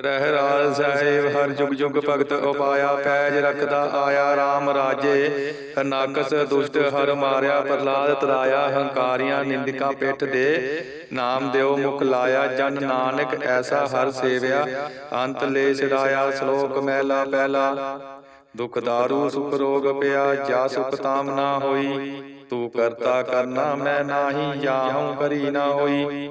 ਰਹਿ ਰਾਜ ਸਾਹਿਬ, ਹਰ ਜੁਗ ਜੁਗ ਭਗਤ ਉਪਾਇਆ, ਪੈਜ ਰਖਦਾ ਆਇਆ RAM ਰਾਜੇ। ਹਨਾਕਸ ਦੁਸ਼ਟ ਹਰ ਮਾਰਿਆ ਪ੍ਰਲਾਦ ਤਰਾਇਆ, ਹੰਕਾਰੀਆਂ ਨਿੰਦਕਾਂ ਪਿੱਠ ਦੇ। ਨਾਮ ਦਿਓ ਮੁਖ ਲਾਇਆ, ਜਨ ਨਾਨਕ ਐਸਾ ਹਰ ਸੇਵਿਆ। ਅੰਤ ਲੈ ਸਿਰਾਇਆ ਸ਼ਲੋਕ ਮਹਿਲਾ ਪਹਿਲਾ। ਦੁਖ ਦਾਰੂ, ਸੁਖ ਰੋਗ ਪਿਆ ਜਾ ਸੁਖ ਤਾਮ ਨਾ ਹੋਈ। ਤੂੰ ਕਰਤਾ ਕਰਨਾ ਮੈਂ ਨਾਹੀ ਜਾਹਉ ਕਰੀ ਨਾ ਹੋਈ।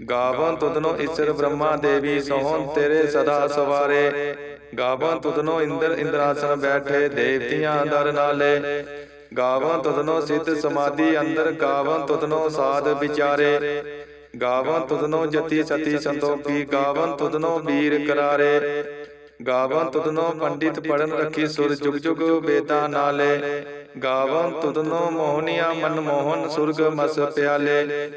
ਗਾਵਨ ਤੁਧਨੋ ਈਸ਼ਰ ਬ੍ਰਹਮਾ ਦੇਵੀ ਸੋਹਣ ਤੇਰੇ ਸਦਾ ਸਵਾਰੇ। ਗਾਵਨ ਤੁਧਨੋ ਇੰਦਰ ਇੰਦਰਾਸਨ ਬੈਠੇ, ਦੇਵਤੀਆਂ ਦਰ ਨਾਲੇ। ਗਾਵਨ ਤੁਧਨੋ ਸਿੱਧ ਸਮਾਧੀ ਅੰਦਰ, ਗਾਵਨ ਤੁਧਨੋ ਸਾਧ ਵਿਚਾਰੇ। ਗਾਵਨ ਤੁਧਨੋ ਜਤੀ ਸਤੀ ਸੰਤੋਖੀ, ਗਾਵਨ ਤੁਧਨੋ ਵੀਰ ਕਰਾਰੇ। ਗਾਵਨ ਤੁਧਨੋ ਪੰਡਿਤ ਪੜਨ ਰੱਖੀ ਸੁਰ ਜੁਗ ਜੁਗ ਬੇਤਾ ਨਾਲੇ। ਗਾਵਨ ਤੁਧਨੋ ਮੋਹਨੀਆ ਮਨ ਮੋਹਨ ਸੁਰਗ ਮਸ ਪਿਆਲੇ।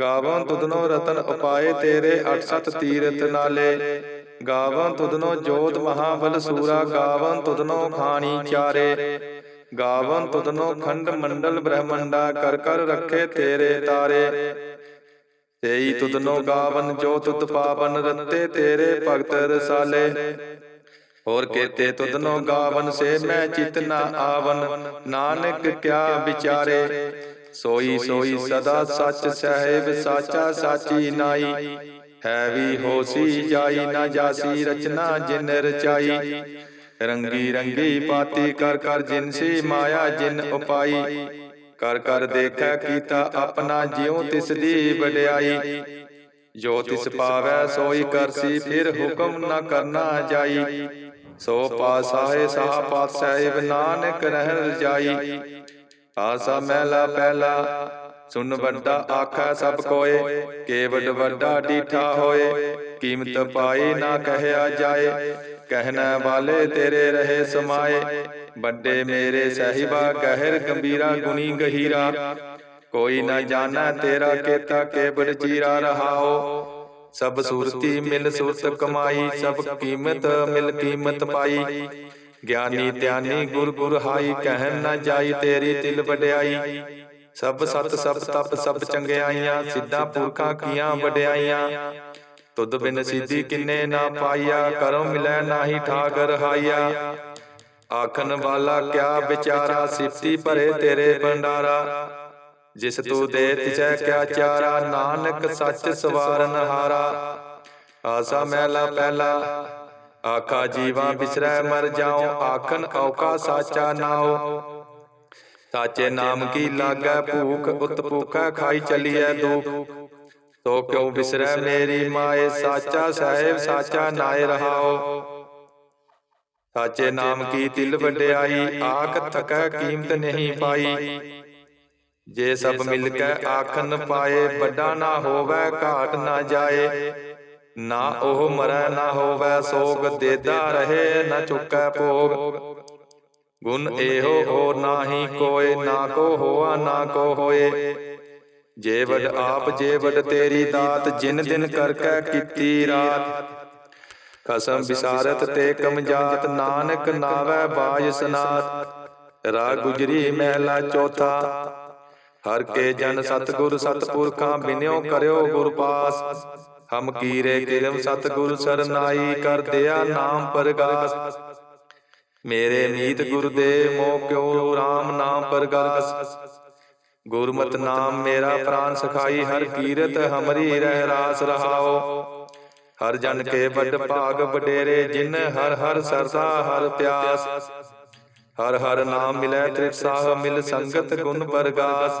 ਗਾਵਨ ਤੁਧਨੋ ਰਤਨ ਉਪਾਏ ਤੇਰੇ 87 ਤੀਰਤ ਨਾਲੇ। ਗਾਵਨ ਤੁਧਨੋ ਜੋਤ ਮਹਾਬਲ ਸੂਰਾ ਗਾਵਨ ਤੁਧਨੋ ਖਾਣੀ ਚਾਰੇ। ਗਾਵਨ ਤੁਧਨੋ ਖੰਡ ਮੰਡਲ ਬ੍ਰਹਮੰਡਾ, ਕਰ ਕਰ ਰੱਖੇ ਤੇਰੇ ਤਾਰੇ। ਤੇਈ ਤੁਧਨੋ ਗਾਵਨ ਜੋ ਤੁਧ ਪਾਵਨ ਰਤੇ ਤੇਰੇ ਭਗਤ ਰਸਾਲੇ। ਹੋਰ ਕੇਤੇ ਤੁਧਨੋ ਗਾਵਨ ਸੇ ਮੈਂ ਚਿਤ ਨਾ ਆਵਨ। ਨਾਨਕ ਕਿਆ ਵਿਚਾਰੇ। ਸੋਈ ਸੋਈ ਸਦਾ ਸੱਚ ਸਹਿਬ ਸਾਚਾ ਸਾਚੀ ਨਾਈ ਹੈ ਵੀ ਹੋਸੀ ਜਾਈ ਨਾ ਜਾਸੀ ਰਚਨਾ ਜਿਨ ਰਚਾਈ। ਰੰਗੀ ਰੰਗੀ ਪਾਤੀ ਕਰ ਕਰ ਜਿਨ ਸੀ ਮਾਇਆ ਜਿਨ ਉਪਾਈ। ਕਰ ਕਰ ਦੇਖੈ ਕੀਤਾ ਆਪਣਾ ਜਿਉ ਤਿਸ ਦੀ ਵਡਿਆਈ। ਜੋ ਤਿਸ ਪਾਵੈ ਸੋਈ ਕਰਸੀ ਫਿਰ ਹੁਕਮ ਨਾ ਕਰਨਾ ਜਾਈ। ਸੋ ਪਾਸਾਏ ਸਾਹ ਨਾਨਕ ਰਹਿ ਜਾਈ। ਆਸਾ ਮਹਿਲਾ ਪਹਿਲਾ ਸੁਨ ਵੱਡਾ ਆਖਾ ਸਭ ਕੋਏ ਕੇਵਡ ਵੱਡਾ ਡੀਠਾ ਹੋਏ ਕੀਮਤ ਪਾਈ ਨਾ ਕਹਿਆ ਜਾਏ ਕਹਿਣਾ ਵਾਲੇ ਤੇਰੇ ਰਹੇ ਸਮਾਏ ਵੱਡੇ ਮੇਰੇ ਸਹਿਬਾ ਗਹਿਰ ਗੰਭੀਰਾ ਗੁਣੀ ਗਹੀਰਾ। ਕੋਈ ਨਾ ਜਾਣਾ ਤੇਰਾ ਕੇਤਾ ਕੇਵਡ ਚੀਰਾ ਰਹਾਓ। ਸਭ ਸੂਰਤੀ ਮਿਲ ਸੂਰਤ ਕਮਾਈ ਸਭ ਕੀਮਤ ਮਿਲ ਕੀਮਤ ਪਾਈ। ਗਿਆਨੀ ਧਿਆਨੀ ਗੁਰ ਗੁਰ ਹਾਈ ਕਹਿਣ ਨਾ ਜਾਈ ਤੇਰੀ ਤਿਲ ਵਡਿਆਈ। ਸਭ ਸਤ ਸਭ ਤਪ ਸਭ ਚੰਗਿਆਈਆਂ ਸਿੱਧਾ ਪੁਰਖਾਂ ਕੀਆਂ ਵਡਿਆਈਆਂ। ਤੁਧ ਬਿਨ ਸਿੱਧੀ ਕਿੰਨੇ ਨਾ ਪਾਈਆ ਕਰਮ ਮਿਲੈ ਨਾਹੀ ਠਾਕ ਰਹਾਈਆ ਆਖਣ ਵਾਲਾ ਕਿਆ ਵਿਚਾਰਾ ਸਿਫਤੀ ਭਰੇ ਤੇਰੇ ਭੰਡਾਰਾ। ਜਿਸ ਤੂੰ ਦੇ ਤਿਸੈ ਕਿਆ ਚਾਰਾ ਨਾਨਕ ਸੱਚ ਸਵਾਰਨ ਹਾਰਾ। ਆਸਾ ਮਹਿਲਾ ਪਹਿਲਾ ਆਖਾ ਜੀਵਾ ਬਿਸਰੈ ਮਰ ਜਾਉ ਆਖਨ ਔਕਾ ਸਾਚਾ ਨਾਉ। ਸਾਚੇ ਨਾਮ ਕੀ ਲਾਗੈ ਭੂਖ ਉਤ ਭੂਖਾ ਖਾਈ ਚਲੀਐ ਦੁਖ। ਤੋ ਕਿਉ ਬਿਸਰੈ ਮੇਰੀ ਮਾਏ ਸਾਚਾ ਸਾਹਿਬ ਸਾਚਾ ਨਾਏ ਰਹਾਓ। ਸਾਚੇ ਨਾਮ ਕੀ ਤਿਲ ਵਡਿਆਈ ਆਖ ਥਕੈ ਕੀਮਤ ਨਹੀਂ ਪਾਈ। ਜੇ ਸਭ ਮਿਲ ਕੇ ਆਖਨ ਪਾਏ ਵੱਡਾ ਨਾ ਹੋਵੇ ਘਾਟ ਨਾ ਜਾਏ। ਨਾ ਉਹ ਮਰੈ ਨਾ ਹੋਵੇ ਸੋਗ ਦੇਦਾ ਰਹੇ ਨਾ ਚੁੱਕੈ ਭੋਗ। ਗੁਣ ਇਹੋ ਹੋ ਨਾਹੀ ਕੋਏ ਨਾ ਕੋ ਹੋਆ ਨਾ ਕੋ ਹੋਏ। ਜੇ ਵਡ ਆਪ ਜੇ ਵਡ ਤੇਰੀ ਦਾਤ ਜਿਨ ਦਿਨ ਕਰਕੇ ਕੀਤੀ ਰਾਤ। ਕਸਮ ਵਿਸਾਰਤ ਤੇ ਕਮਜਾਤ ਨਾਨਕ ਨਾਵੈ ਬਾਜ ਸਨਾਤ। ਰਾ ਗੁਜਰੀ ਮਹਿਲਾ ਚੌਥਾ। ਹਰ ਕੇ ਜਨ ਸਤਗੁਰ ਸਤਪੁਰਖਾਂ ਬਿਨਿਓ ਕਰਿਓ ਗੁਰ ਪਾਸ। ਹਮ ਕੀਰੇ ਕਿਰਮ ਸਤਗੁਰ ਸਰਨਾਈ ਕਰ ਦਿਆ ਨਾਮ ਪਰਗਾਸ ਮੇਰੇ ਮੀਤ ਗੁਰ ਦੇ ਮੋ ਕਿਉ RAM ਨਾਮ ਪਰਗਾਸ ਗੁਰਮਤ ਨਾਮ ਮੇਰਾ ਪ੍ਰਾਨ ਸਖਾਈ ਹਰ ਕੀਰਤ ਹਮਰੀ ਰਹਿ ਰਾਸ ਰਹਾਓ। ਹਰ ਜਨ ਕੇ ਵੱਡ ਭਾਗ ਵਡੇਰੇ ਜਿਨ ਹਰ ਹਰ ਸਰਦਾ ਹਰ ਪਿਆਸ। ਹਰ ਹਰ ਨਾਮ ਮਿਲੈ ਤ੍ਰਿਪਸਾਹ ਮਿਲ ਸੰਗਤ ਗੁਣ ਪਰਗਾਸ।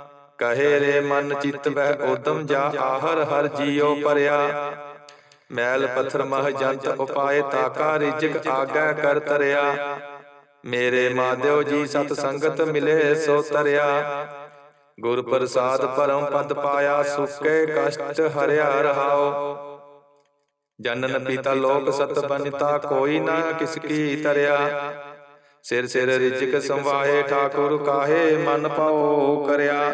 ਕਹੇ ਰੇ ਮਨ ਚਿਤ ਬਹਿ ਉਦਮ ਜਾ ਆਹਰ ਹਰ ਜੀਉ ਪਰਿਆ। ਮੈਲ ਪੱਥਰ ਮਹ ਜੰਤ ਉਪਾਏ ਤਾਕਾ ਰਿਜਕ ਆਗੈ ਕਰ ਤਰਿਆ। ਮੇਰੇ ਮਾਧਿਓ ਜੀ ਸਤ ਸੰਗਤ ਮਿਲੇ ਸੋ ਤਰਿਆ। ਗੁਰ ਪ੍ਰਸਾਦ ਪਰਮ ਪਦ ਪਾਇਆ ਸੁਕੇ ਕਸ਼ਟ ਹਰਿਆ ਰਹਾਓ ਜਨਨ ਪੀਤਾ ਲੋਕ ਸਤ ਬਨਿਤਾ ਕੋਈ ਨਾ ਕਿਸ ਕੀ ਤਰਿਆ। ਸਿਰ ਸਿਰ ਰਿਜਕ ਸੰਵਾਹੇ ਠਾਕੁਰ ਕਾਹੇ ਮਨ ਪਾਉ ਕਰਿਆ।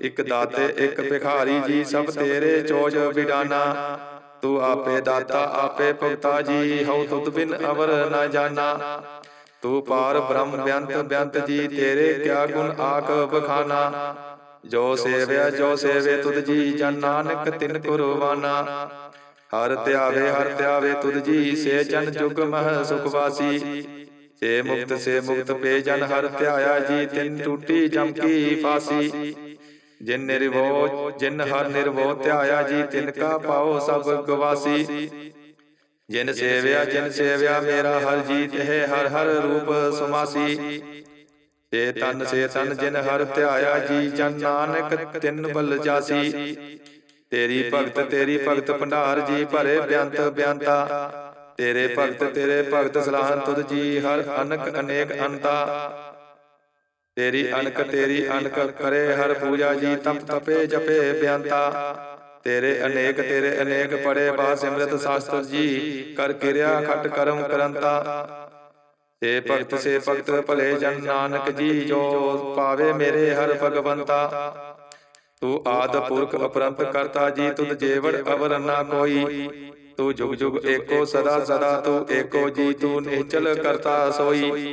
ਇਕ ਦਾਤੇ, ਇਕ ਭਿਖਾਰੀ ਜੀ, ਸਭ ਤੇਰੇ ਚੋਜ ਵਿਡਾਨਾ ਤੂੰ ਆਪੇ ਦਾਤਾ, ਆਪੇ ਭਗਤਾ ਜੀ, ਹਉ ਤੁਧ ਬਿਨ ਅਵਰ ਨਾ ਜਾਣਾ ਤੂੰ ਪਾਰ ਬ੍ਰਹਮ ਬਿਅੰਤ ਬਿਅੰਤ ਜੀ, ਤੇਰੇ ਕਿਆ ਗੁਣ ਆਖ ਬਖਾਨਾ ਜੋ ਸੇਵਿਆ, ਜੋ ਸੇਵੇ ਤੁਧ ਜੀ, ਜਨ ਨਾਨਕ ਤਿਨ ਕੁਰਬਾਨਾ। ਹਰ ਧਿਆਵੇ ਹਰ ਧਿਆਵੇ ਤੁਧ ਜੀ, ਸੇ ਜਨ ਜੁਗ ਮਹ ਸੁਖ ਵਾਸੀ ਸੇ ਮੁਕਤ ਸੇ ਮੁਕਤ ਪੇ ਜਨ ਹਰ ਧਿਆਇਆ ਜੀ, ਤਿਨ ਟੂਟੀ ਜਮ ਕੀ ਫਾਸੀ। ਜਿਨ ਨਿਰਵੋ ਜਿਨ ਹਰ ਨਿਰਵੋ ਧਿਆਇਆ ਜੀ, ਤਿਨ ਕਾ ਪਾਓ ਸਭ ਗਵਾਸੀ। ਜਿਨ ਸੇਵਿਆ ਜਿਨ ਸੇਵਿਆ, ਮੇਰਾ ਹਰ ਜੀ ਤੇ ਹਰ ਹਰ ਰੂਪ ਸਮਾਸੀ। ਸੇ ਤਨ ਸੇ ਤਨ ਜਿਨ ਹਰ ਧਿਆਇਆ ਜੀ, ਜਨ ਨਾਨਕ ਤਿਨ ਬਲ ਜਾਸੀ। ਤੇਰੀ ਭਗਤ ਤੇਰੀ ਭਗਤ ਭੰਡਾਰ ਜੀ, ਭਰੇ ਬਿਆੰਤ ਬਿਆੰਤਾ। ਤੇਰੇ ਭਗਤ ਤੇਰੇ ਭਗਤ ਸਲਾਹਨ ਤੁਧ ਜੀ, ਹਰ ਅਨਕ ਅਨੇਕ ਅੰਤਾ। ਤੇਰੀ ਅਨਕ ਤੇਰੀ ਅਨਕ ਕਰੇ ਹਰ ਪੂਜਾ ਜੀ ਤਪ ਤਪੇ ਜਪੇ ਬਿਆੰਤਾ। ਤੇਰੇ ਅਨੇਕ ਤੇਰੇ ਅਨੇਕ ਪੜੇ ਬਾ ਸਿਮਰਤ ਸ਼ਾਸਤਰ ਜੀ ਕਰ ਕਿਰਿਆ ਖਟ ਕਰਮ ਕਰੰਤਾ। ਸੇ ਭਗਤ ਸੇ ਭਗਤ ਭਲੇ ਜਨ ਨਾਨਕ ਜੀ ਜੋ ਪਾਵੇ ਮੇਰੇ ਹਰ ਭਗਵੰਤਾ। ਤੂੰ ਆਦ ਪੁਰਖ ਅਪਰੰਤ ਕਰਤਾ ਜੀ ਤੁਧ ਜੇਵੜ ਅਵਰ ਨਾ ਕੋਈ। ਤੂੰ ਜੁਗ ਜੁਗ ਏਕੋ ਸਦਾ ਸਦਾ ਤੂੰ ਏਕੋ ਜੀ ਤੂੰ ਨਿਹਚਲ ਕਰਤਾ ਸੋਈ।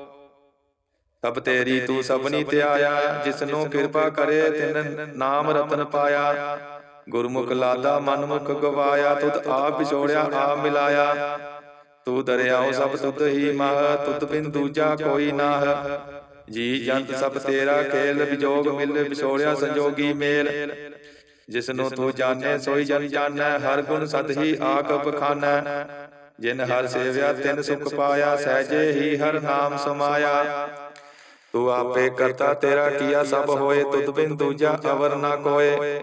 ਤਬ ਤੇਰੀ ਤੂੰ ਸਭਨੀ ਧਿਆਇਆ ਜਿਸਨੂੰ ਕਿਰਪਾ ਕਰੇ ਤਿਨ ਨਾਮ ਰਤਨ ਪਾਇਆ। ਗੁਰਮੁਖ ਲਾਦਾ ਮਨਮੁਖ ਗਵਾਇਆ ਤੁਧ ਆਪ ਵਿਛੋੜਿਆ ਆਪ ਮਿਲਾਇਆ। ਤੂੰ ਦਰਿਆਉ ਸਭ ਤੁਧ ਹੀ ਮਹ ਤੁਧ ਬਿਨ ਦੂਜਾ ਕੋਈ ਨਾਹ। ਜੀ ਜੰਤ ਸਭ ਤੇਰਾ ਖੇਲ ਵਿਜੋਗ ਮਿਲ ਵਿਛੋੜਿਆ ਸੰਜੋਗੀ ਮੇਲ। ਜਿਸਨੂੰ ਤੂੰ ਜਾਣੈ ਸੋਈ ਜਨ ਜਾਣੈ ਹਰ ਗੁਣ ਸਤ ਹੀ ਆਕ ਬਖਾਨੈ ਜਿਨ ਹਰ ਸੇਵਿਆ ਤਿਨ ਸੁਖ ਪਾਇਆ ਸਹਜੇ ਹੀ ਹਰ ਨਾਮ ਸਮਾਇਆ ਤੂੰ ਆਪੇ ਕਰਤਾ ਤੇਰਾ ਕੀਆ ਸਭ ਹੋਏ, ਤੁਧ ਬਿਨ ਦੂਜਾ ਅਵਰ ਨਾ ਕੋਏ।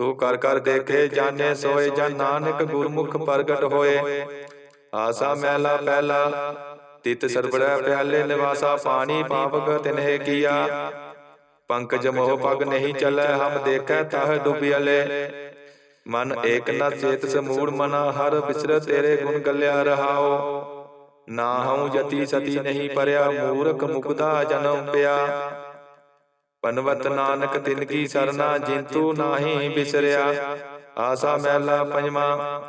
ਤੂੰ ਕਰ ਕਰ ਦੇਖੇ ਜਾਣੇ ਸੋਏ ਜਨ ਨਾਨਕ ਗੁਰਮੁਖ ਪ੍ਰਗਟ ਹੋਏ। ਆਸਾ ਮਹਿਲਾ ਪਹਿਲਾ ਤਿਤ ਸਰਬੜਾ ਪਿਆਲੇ ਨਿਵਾਸਾ, ਪਾਣੀ ਪਾਵਕ ਤਿਨਹਿ ਕੀਆ। ਪੰਕਜ ਮੋਹ ਪਗ ਨਹੀਂ ਚੱਲੈ, ਹਮ ਦੇਖੈ ਤਹ ਡੁਬਿਆਲੇ ਮਨ ਏਕ ਨ ਚੇਤ ਸਮੂੜ ਮਨਾ, ਹਰ ਵਿਸਰ ਤੇਰੇ ਗੁਣ ਗੱਲਿਆ ਰਹਾਓ। ਨਾ ਹਉ ਜਤੀ ਸਤੀ ਨਹੀਂ ਪਰਿਆ ਮੂਰਖ ਮੁਕਦਾ ਜਨਮ ਪਿਆ। ਪਨਵਤ ਨਾਨਕ ਤਿਨ ਕੀ ਸਰਨਾ ਜਿੰਤੂ ਨਾਹੀ ਬਿਸਰਿਆ। ਆਸਾ ਮਹਿਲਾ ਪੰਜਵਾ।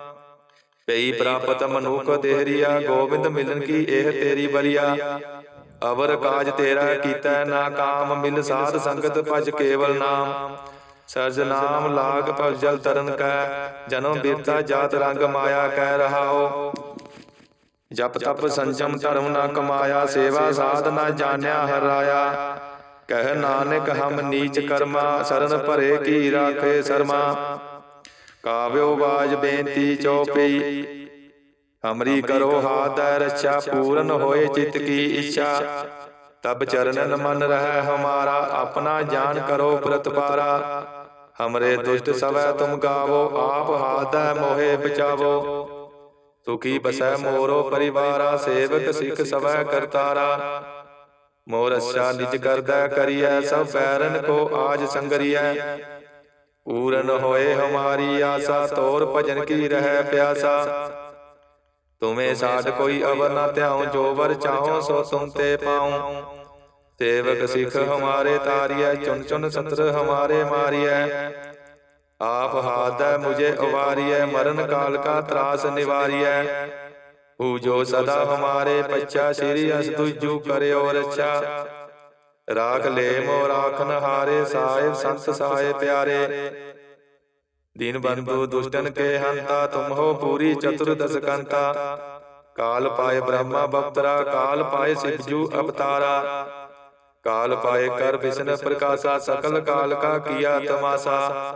ਪਈ ਪ੍ਰਾਪਤ ਮਨੁਖ ਦੇਹਰੀਆ ਗੋਬਿੰਦ ਮਿਲਨ ਕੀ ਇਹ ਤੇਰੀ ਬਰੀਆ। ਅਵਰ ਕਾਜ ਤੇਰਾ ਕੀਤਾ ਨਾ ਕਾਮ ਮਿਲ ਸਾਧ ਸੰਗਤ ਭਜ ਕੇਵਲ ਨਾਮ। ਸਰਜ ਨਾਮ ਲਾਗ ਭਵ ਜਲ ਤਰਨ ਕੈ। ਜਨਮ ਬੀਤਾ ਜਾਤ ਰੰਗ ਮਾਇਆ ਕਹਿ ਰਹਾਓ ਜਪ ਤਪ ਸੰਜਮ ਧਰਮ ਨਾ ਕਮਾਇਆ ਸੇਵਾ ਸਾਧ ਨਾ ਜਾਣਿਆ ਹਰਾਇਆ। ਕਹਿ ਨਾਨਕ ਹਮ ਨੀਚ ਕਰਮਾ ਸਰਨ ਭਰੇ ਕੀ ਰਾਖੇ ਸਰਮਾ। ਕਾਵਿਓ ਬਾਜ ਬੇਨਤੀ ਚਉਪਈ ਹਮਰੀ ਕਰੋ ਹਾਥ ਰੱਛਾ ਪੂਰਨ ਹੋਏ ਚਿਤ ਕੀ ਇੱਛਾ। ਤਬ ਚਰਨਨ ਮਨ ਰਹਿ ਹਮਾਰਾ ਆਪਣਾ ਜਾਨ ਕਰੋ ਪ੍ਰਤਪਾਰਾ। ਹਮਰੇ ਦੁਸ਼ਟ ਸਵੈ ਤੁਮ ਗਾਵੋ ਆਪ ਹਾਥ ਮੋਹਿ ਬਚਾਵੋ। ਸੁਖੀ ਬਸੈ ਮੋਰੋ ਪਰਿਵਾਰਾ ਸੇਵਕ ਸਿੱਖ ਸਵੈ ਕਰਤਾਰਾ। ਮੋਰ ਅੱਛਾ ਨਿਜ ਕਰਦਾ ਕਰੀਐ ਸਭ ਬੈਰਨ ਕੋ ਆਜ ਸੰਗਰੀਐ। ਪੂਰਨ ਹੋਏ ਹਮਾਰੀ ਆਸਾ ਤੋਰ ਭਜਨ ਕੀ ਰਹਿ ਪਿਆਸਾ। ਤੁਮੇ ਸਾਡ ਕੋਈ ਅਵਰ ਨਾ ਧਿਆਉ ਜੋ ਵਰ ਚਾਹੋ ਸੋ ਤੁਮ ਤੇ ਪਾਉ ਸੇਵਕ ਸਿੱਖ ਹਮਾਰੇ ਤਾਰੀਐ ਚੁਨ ਚੁਨ ਸਤਰ ਹਮਾਰੇ ਮਾਰੀਐ। ਆਪ ਹਾਦੈ ਮੁਝੇ ਉਵਾਰੀਐ ਮਰਨ ਕਾਲ ਕਾ ਤਰਾਸ ਨਿਵਾਰੀਐ। ਹੂ ਜੋ ਸਦਾ ਹਮਾਰੇ ਪੱਛਾ, ਸ੍ਰੀ ਅਸ ਤੁਜੂ ਕਰਿਓ ਰੱਛਾ। ਰਾਖ ਲੈ ਮੋ ਰਾਖਨ ਹਾਰੇ, ਸਾਹਿਬ ਸੰਤ ਸਾਏ ਪਿਆਰੇ। ਦੀਨ ਬੰਧੂ ਦੁਸ਼ਟਨ ਕੇ ਹੰਤਾ, ਤੁਮ ਹੋ ਪੂਰੀ ਚਤੁਰਦਸ ਕੰਤਾ। ਕਾਲ ਪਾਏ ਬ੍ਰਹਮਾ ਬਪਤਰਾ, ਕਾਲ ਪਾਏ ਸਿਵਜੂ ਅਵਤਾਰਾ। ਕਾਲ ਪਾਏ ਕਰ ਵਿਸ਼ਨ ਪ੍ਰਕਾਸ਼ਾ, ਸਕਲ ਕਾਲ ਕਾ ਕੀਆ ਤਮਾਸਾ।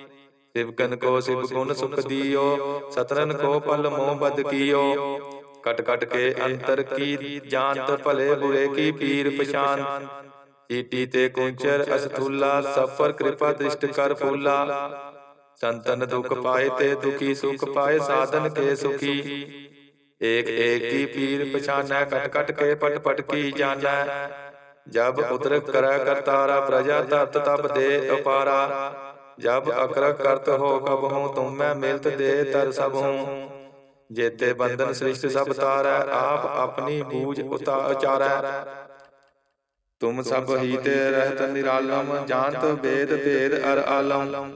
ਸਿਵਕਨ ਕੋ ਸਿਵ ਗੁਣ ਸੁਖ ਦੀਓ, ਸਤਰਨ ਕੋ ਪਲ ਮੋਹ ਬਦ ਕੀਓ। ਕਟ ਕਟ ਕੇ ਅੰਤਰ ਕੀ ਜਾਣਤ ਭਲੇ ਬੁਰੇ ਕੀ ਪੀਰ ਪਛਾਨ ਈਟੀ ਤੇ ਕੁੰਚਰ ਅਸਥੂਲਾ, ਸਫਰ ਕਿਰਪਾ ਦ੍ਰਿਸ਼ਟ ਕਰ ਫੂਲਾ। ਸੰਤਨ ਦੁਖ ਪਾਏ ਤੇ ਦੁਖੀ ਸੁਖ ਪਾਏ, ਸਾਧਨ ਕੇ ਸੁਖੀ। ਏਕ ਏਕ ਕੀ ਪੀਰ ਪਛਾਨੈ, ਕਟ ਕਟ ਕੇ ਪਟ ਪਟ ਕੀ ਜਾਣੈ। ਜਬ ਉਦਰ ਕਰੈ ਕਰਤਾਰਾ, ਪ੍ਰਜਾ ਤਤ ਤਪ ਦੇ ਅਪਾਰਾ ਜਬ ਅਕਰ ਕਰਤ ਹੋ ਕਬ ਹੂੰ, ਤੁਮ ਮੈਂ ਮਿਲਤ ਦੇ ਤਰ ਸਭ ਹੂੰ। ਜੇਤੇ ਬੰਧਨ ਸ੍ਰਿਸ਼ਟ ਸਭ ਤਾਰੈ, ਆਪ ਆਪਣੀ ਬੂਝ ਉਤਾ ਉਚਾਰੈ। ਤੁਮ ਸਭ ਹੀ ਤੇ ਰਹਿਤ ਨਿਰਾਲਮ, ਜਾਣਤ ਵੇਦ ਭੇਦ ਅਰ ਆਲਮ।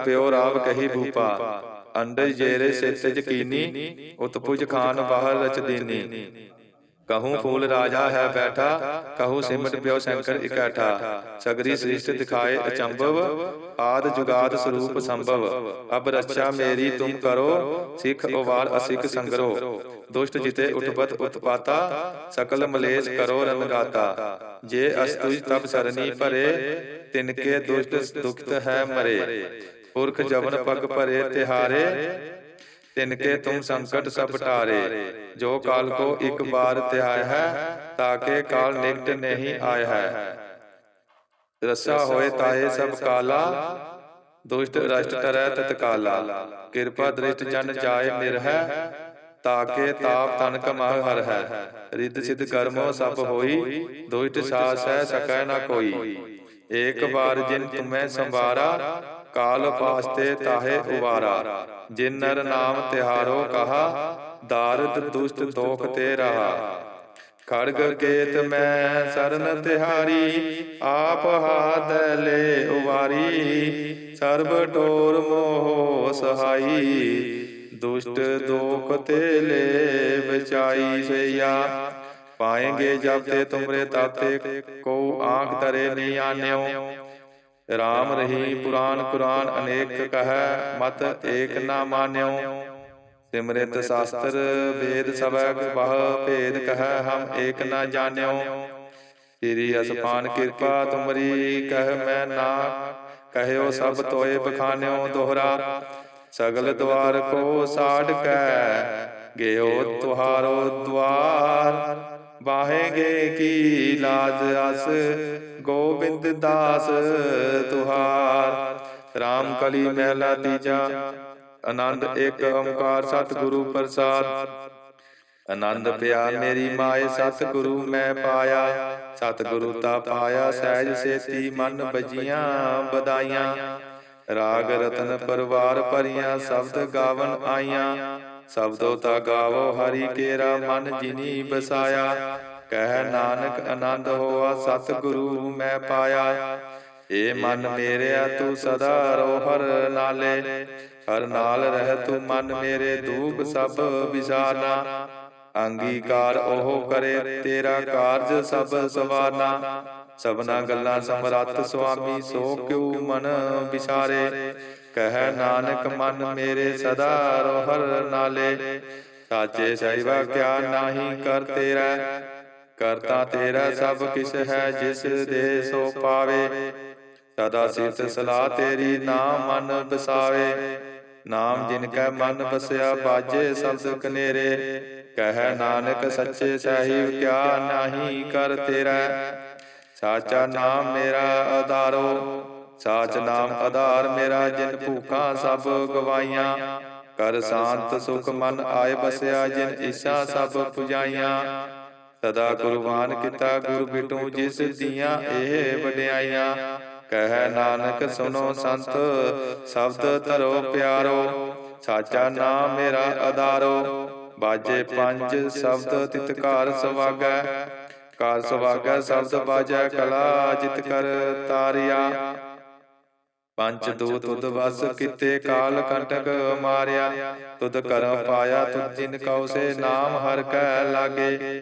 ਪਿਓ ਰਾਵ ਕਹੀ ਭੂਪਾ ਅੰਡਜ ਜੇਰੇ ਸਿਤ ਯਕੀਨੀ, ਉਤਪੁਜ ਖਾਨ ਬਾਹਰ ਰਚ ਕਹੂੰ ਫੂਲ ਰਾਜਾ ਹੈ ਬੈਠਾ, ਕਹੂੰ ਸਿਮਟ ਪਿਓ ਸ਼ੰਕਰ ਇਕੱਠਾ। ਸਗਰੀ ਸ੍ਰਿਸ਼ਟ ਦਿਖਾਏ ਅਚੰਭਵ, ਆਦ ਜੁਗਾਦ ਸਰੂਪ ਸੰਭਵ। ਅਬ ਰੱਛਾ ਮੇਰੀ ਤੁਮ ਕਰੋ, ਸਿੱਖ ਉਵਾਰ ਅਸਿਕ ਸੰਗਰੋ। ਦੁਸ਼ਟ ਜਿਤੇ ਉਠਪਤ ਉਤਪਾਤਾ, ਸਕਲ ਮਲੇਸ਼ ਕਰੋ ਰਨਗਾਤਾ ਜੇ ਅਸਤੁਜ ਤਬ ਸਰਨੀ ਭਰੇ ਤਿਨਕੇ ਦੁਸ਼ਟ ਦੁਖਤ ਹੈ ਮਰੇ। ਪੁਰਖ ਜਵਨ ਪਗ ਭਰੇ ਤਿਹਾਰੇ ਤਿਨਕੇ ਤੁਮ ਸੰਕਟ ਸਭ ਟਾਰੇ। ਜੋ ਕਾਲ ਕੋ ਇੱਕ ਬਾਰ ਧਿਆਇ ਹੈ ਤਾਕੇ ਕਾਲ ਨਿਕਟ ਨਹੀਂ ਆਇਆ ਹੈ। ਰਸਾ ਹੋਏ ਤਾਏ ਸਭ ਕਾਲਾ ਦੁਸ਼ਟ ਰਸ਼ਟ ਤਰੈ ਤਤਕਾਲਾ ਕਿਰਪਾ ਦ੍ਰਿਸ਼ਟ ਜਨ ਜਾਏ ਨਿਰਹਿ ਤਾਕੇ ਤਾਪ ਤਨ ਕਮਹ ਹਰ ਹੈ। ਰਿੱਧ ਸਿਧ ਕਰਮੋ ਸਭ ਹੋਈ ਦੁਸ਼ਟ ਸਾਸ ਹੈ ਸਕੈ ਨਾ ਕੋਈ। ਏਕ ਬਾਰ ਜਿਨ ਤੁਮੈ ਸੰਵਾਰਾ ਕਾਲ ਪਾਸਤੇ ਤਾਹੇ ਉਵਾਰਾ ਜਿਨ ਨਰ ਨਾਮ ਤਿਹਾਰੋ ਕਹਾ, ਦਾਰਦ ਦੁਸ਼ਟ ਦੋਖ ਤੇ ਰਹਾ। ਖੜਗ ਕੇਤ ਮੈਂ ਸਰਨ ਤਿਹਾਰੀ, ਆਪ ਹਾਥ ਲੈ ਉਵਾਰੀ। ਸਰਬ ਟੋਰ ਮੋਹ ਸਹਾਈ, ਦੁਸ਼ਟ ਦੋਖ ਤੇ ਲੈ ਬਚਾਈ ਸਈਆ। ਪਾਏਂਗੇ ਜਬ ਤੇ ਤੁਮਰੇ ਤਾਤੇ ਕੋ ਆਂਖ ਤਰੇ ਨਹੀਂ ਆਨਿਓ। ਰਾਮ ਰਹੀ ਪੁਰਾਨ ਕੁਰਾਨ ਅਨੇਕ ਕਹੈ, ਮਤ ਏਕ ਨਾ ਮਾਨਿਓ। ਸਿਮਰਿਤ ਸ਼ਾਸਤਰ ਵੇਦ ਸਭੈ ਬਹੁ ਭੇਦ ਕਹੈ, ਹਮ ਏਕ ਨਾ ਜਾਣਿਓ। ਤੇਰੀ ਅਸਪਾਨ ਕਿਰਪਾ ਤੁਮਰੀ, ਕਹਿ ਮੈਂ ਨਾ। ਕਹਿਓ ਸਭ ਤੋਏ ਬਖਾਨਿਓ ਦੋਹਰਾ। ਸਗਲ ਦਵਾਰ ਕੋ ਸਾਡ ਕੈ, ਗਿਓ ਤੁਹਾਰੋ ਦਵਾਰ ਬਾਹੇਗੇ ਕੀ ਲਾਜ ਅਸ ਗੋਬਿੰਦ ਦਾਸ ਤੁਹਾਰ। ਰਾਮ ਕਲੀ ਮਹਿਲਾ ਤੀਜਾ, ਆਨੰਦ ਇੱਕ ਓੰਕਾਰ ਸਤਿਗੁਰੂ ਪ੍ਰਸਾਦ। ਆਨੰਦ ਪਿਆ ਮੇਰੀ ਮਾਏ, ਸਤਿਗੁਰੂ ਮੈਂ ਪਾਇਆ। ਸਤਿਗੁਰੂ ਤਾ ਪਾਇਆ, ਸਹਿਜ ਸੇਤੀ ਮਨ ਬਜੀਆਂ ਬਦਾਈਆਂ। ਰਾਗ ਰਤਨ ਪਰਵਾਰ ਭਰੀਆਂ, ਸ਼ਬਦ ਗਾਵਨ ਆਈਆਂ। ਸ਼ਬਦੋ ਤਾ ਗਾਵੋ, ਹਰੀ ਕੇਰਾ ਮਨ ਜਿਨੀ ਬਸਾਇਆ। ਕਹਿ ਨਾਨਕ ਆਨੰਦ ਹੋਆ ਸਤਿਗੁਰੂ ਮੈਂ ਪਾਇਆ। ਏ ਮਨ ਮੇਰਿਆ ਤੂੰ ਸਦਾ ਰੋ ਹਰ ਨਾਲੇ। ਹਰ ਨਾਲ ਰਹਿ ਤੂੰ ਮਨ ਮੇਰੇ ਦੂਖ ਸਭ ਵਿਸਾਰਨਾ ਅੰਗੀਕਾਰ ਉਹ ਕਰੇ ਤੇਰਾ ਕਾਰਜ ਸਭ ਸਵਾਰਨਾ ਸਭਨਾ ਗੱਲਾਂ ਸਮਰੱਥ ਸੁਆਮੀ ਸੋ ਕਿਉ ਮਨ ਵਿਚਾਰੇ ਕਹਿ ਨਾਨਕ ਮਨ ਮੇਰੇ ਸਦਾ ਰੋ ਹਰ ਨਾਲੇ। ਸਾਚੇ ਸਹਿਬਾ ਕਿਆ ਨਾਹੀ ਕਰ ਤੇਰਾ। ਕਰਤਾ ਤੇਰਾ ਸਭ ਕਿਛ ਹੈ ਜਿਸ ਦੇ ਸੋ ਪਾਵੇ। ਸਦਾ ਸਿਫਤ ਸਲਾਹ ਤੇਰੀ ਨਾਮ ਮਨ ਬਸਾਵੇ ਨਾਮ ਜਿਨ ਕੈ ਮਨ ਬਸਿਆ ਬਾਜੇ ਸ਼ਬਦ ਕਨੇਰੇ ਕਹਿ ਨਾਨਕ ਸੱਚੇ ਸਾਹਿਬ ਕਿਆ ਨਾਹੀ ਕਰ ਤੇਰਾ। ਸਾਚਾ ਨਾਮ ਮੇਰਾ ਆਧਾਰੋ। ਸਾਚ ਨਾਮ ਆਧਾਰ ਮੇਰਾ ਜਿਨ ਭੂਖਾਂ ਸਭ ਗਵਾਈਆਂ। ਕਰ ਸ਼ਾਂਤ ਸੁਖ ਮਨ ਆਏ ਬਸਿਆ ਜਿਨ ਇਸ਼ਾ ਸਭ ਪੁਜਾਈਆਂ। ਸਦਾ ਕੁਰਬਾਨ ਕੀਤਾ ਗੁਰ ਬਿਟੂ ਜਿਸ ਦੀਆਂ ਇਹ ਵਡਿਆਈਆਂ। ਕਹਿ ਨਾਨਕ ਸੁਨੋ ਸੰਤ ਸ਼ਬਦ ਧਰੋ ਪਿਆਰੋ। ਸਾਚਾ ਨਾਮ ਮੇਰਾ ਆਧਾਰੋ ਬਾਜੇ ਪੰਜ ਸ਼ਬਦ ਤਿਤਕਾਰ ਸਵਾਗੈ। ਕਾਰ ਸਵਾਗੈ ਸ਼ਬਦ ਬਾਜੈ ਕਲਾ ਜਿਤ ਕਰ ਤਾਰਿਆ। ਪੰਜ ਦੋ ਤੁਧ ਵਸ ਕਿਤੇ ਕਾਲ ਕੰਟਕ ਮਾਰਿਆ। ਤੁਧ ਕਰਮ ਪਾਇਆ ਤੁਧ ਜਿਨ ਕਉ ਸੇ ਨਾਮ ਹਰ ਕੈ ਲਾਗੇ।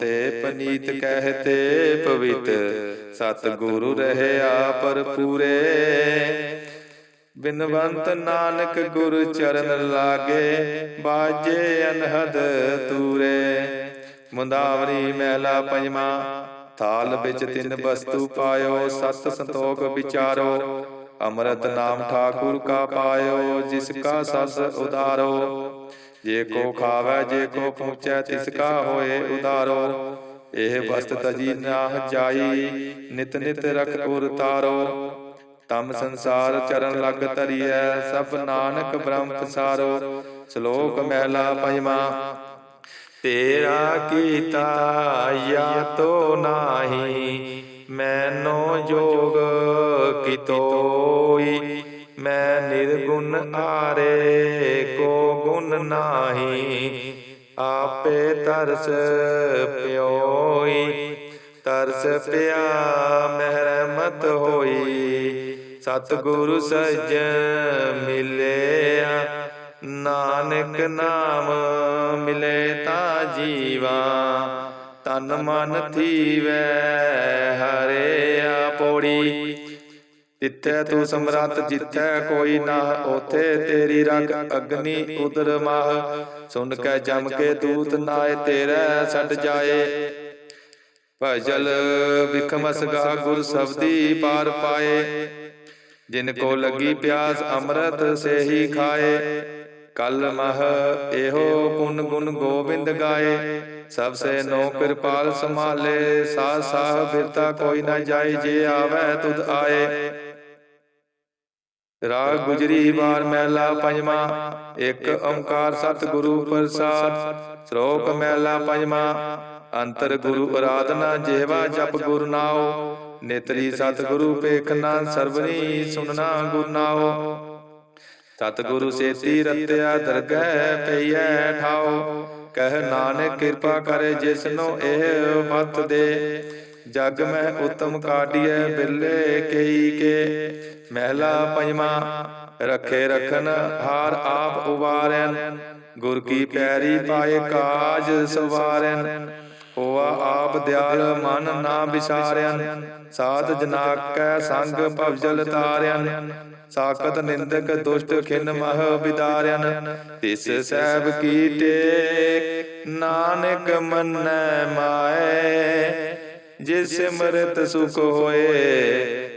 ਤੁੰਤੇ ਪਨੀਤ ਕਹਤੇ ਪਵਿੱਤ। ਸਤ ਗੁਰੂ ਰਹਿਆ ਪਰ ਪੂਰੇ ਬਿਨਵੰਤ ਨਾਨਕ ਗੁਰ ਚਰਨ ਲਾਗੇ, ਬਾਜੇ ਅਨਹਦ ਤੂਰੇ। ਮੁੰਦਾਵਰੀ ਮਹਿਲਾ ਪੰਜਵਾ, ਥਾਲ ਵਿੱਚ ਤਿੰਨ ਵਸਤੂ ਪਾਇਓ, ਸਤ ਸੰਤੋਖ ਵਿਚਾਰੋ। ਅੰਮ੍ਰਿਤ ਨਾਮ ਠਾਕੁਰ ਕਾ ਪਾਇਓ, ਜਿਸ ਕਾ ਸਸ ਉਦਾਰੋ। ਜੇ ਕੋ ਖਾਵੇ ਜੇ ਕੋ ਪਹੁੰਚੈ ਤਿਸ ਕਾ ਹੋਏ ਉਦਾਰੋ ਇਹ ਵਸਤ ਤਜੀ ਨਾ ਜਾਈ ਨਿਤ ਨਿਤ ਰਖ ਉਰ ਤਾਰੋ। ਤਮ ਸੰਸਾਰ ਚਰਨ ਲਗ ਧਰੀਐ ਸਭ ਨਾਨਕ ਬ੍ਰਹਮ ਪਸਾਰੋ। ਸ਼ਲੋਕ ਮਹਿਲਾ ਪੰਜਵਾ ਤੇਰਾ ਕੀਤਾ ਯਾ ਤੋ ਨਾਹੀ ਮੈਨੋ ਜੋਗ ਕਿਤੋਈ। ਮੈਂ ਨਿਰਗੁਣ ਆਰੇ ਕੋ ਗੁਣ ਨਾਹੀ, ਆਪੇ ਤਰਸ ਪਿਓਈ। ਤਰਸ ਪਿਆ, ਮਹਿਰਮਤ ਹੋਈ, ਸਤਿਗੁਰੂ ਸਜ ਮਿਲਿਆ। ਨਾਨਕ ਨਾਮ ਮਿਲੇ ਤਾ ਜੀਵਾ, ਤਨ ਮਨ ਥੀਵੈ ਹਰਿਆ ਪੋੜੀ। ਤਿੱਥੈ ਤੂੰ ਸਮਰੱਥ ਜਿੱਥੈ ਕੋਈ ਨਾ ਉਥੇ ਤੇਰੀ ਰਗ ਅਗਨੀ ਉਦਰ ਮਾਹ। ਸੁਣ ਕੇ ਜਮ ਕੇ ਦੂਤ ਨਾਏ ਤੇਰੇ ਛੱਡ ਜਾਏ। ਭਜਲ ਵਿਖਮਸ ਗਾ ਗੁਰ ਸਬਦੀ ਪਾਰ ਪਾਏ। ਜਿਨ ਕੋ ਲੱਗੀ ਪਿਆਸ ਅੰਮ੍ਰਿਤ ਸੇ ਹੀ ਖਾਏ। ਕਲ ਮਹ ਇਹੋ ਪੁਨ ਗੁਣ ਗੋਬਿੰਦ ਗਾਏ। ਸਭ ਸੇ ਨੋ ਕਿਰਪਾਲ ਸੰਭਾਲੇ। ਸਾਹ ਸਾਹ ਬਿਰਤਾ ਕੋਈ ਨਾ ਜਾਏ। ਜੇ ਆਵੇ ਤੁਧ ਆਏ। ਰਾਗ ਗੁਜਰੀ ਵਾਰ ਮਹਿਲਾ ਪੰਜਵਾ ਇੱਕ ਓੰਕਾਰ ਸਤਿਗੁਰੂ ਪ੍ਰਸਾਦ ਸ਼ਲੋਕ ਮਹਿਲਾ ਪੰਜਵਾ ਅੰਤਰ ਗੁਰੂ ਅਰਾਧਨਾ ਜਿਹਵਾ ਜਪ ਗੁਰ ਨਾਉ ਨੇਤਰੀ ਸਤਿਗੁਰੂ ਪੇਖਨਾ ਸਰਬਨੀ ਸੁਨਣਾ ਗੁਰ ਨਾਉ। ਸਤਿਗੁਰੂ ਸੇਤੀ ਰਤਿਆ ਦਰਗਹਿ ਪਈਐ ਠਾਉ। ਕਹਿ ਨਾਨਕ ਕਿਰਪਾ ਕਰੇ ਜਿਸਨੂੰ ਇਹ ਮਤ ਦੇ। ਜਗ ਮੈਂ ਉਤਮ ਕਾਢੀਐ ਬਿਰਲੇ ਕਈ ਕੇ। ਮਹਿਲਾ ਪੰਜਵਾ, ਰਖੇ ਰਖਨ ਹਾਰ ਆਪ ਉਵਾਰੈਨ, ਗੁਰ ਕੀ ਪੈਰੀ ਪਾਏ ਕਾਜ ਸਵਾਰੈਨ। ਹੋਆ ਆਪ ਦਿਆਲ ਮਨ ਨਾ ਵਿਸਾਰਿਆਨ ਸਾਧ ਜਨਾ ਕੈ ਸੰਗ ਭਵਜਲ ਤਾਰਿਆਨ ਸਾਖਤ ਨਿੰਦਕ ਦੁਸ਼ਟ ਖਿਨ ਮਹ ਵਿਦਾਰਿਆਨ ਤਿਸ ਸਹਿਬ ਕੀ ਟੇਕ, ਨਾਨਕ ਮੰਨੈ ਮਾਏ। ਜਿਸ ਸਿਮਰਤ ਸੁਖ ਹੋਏ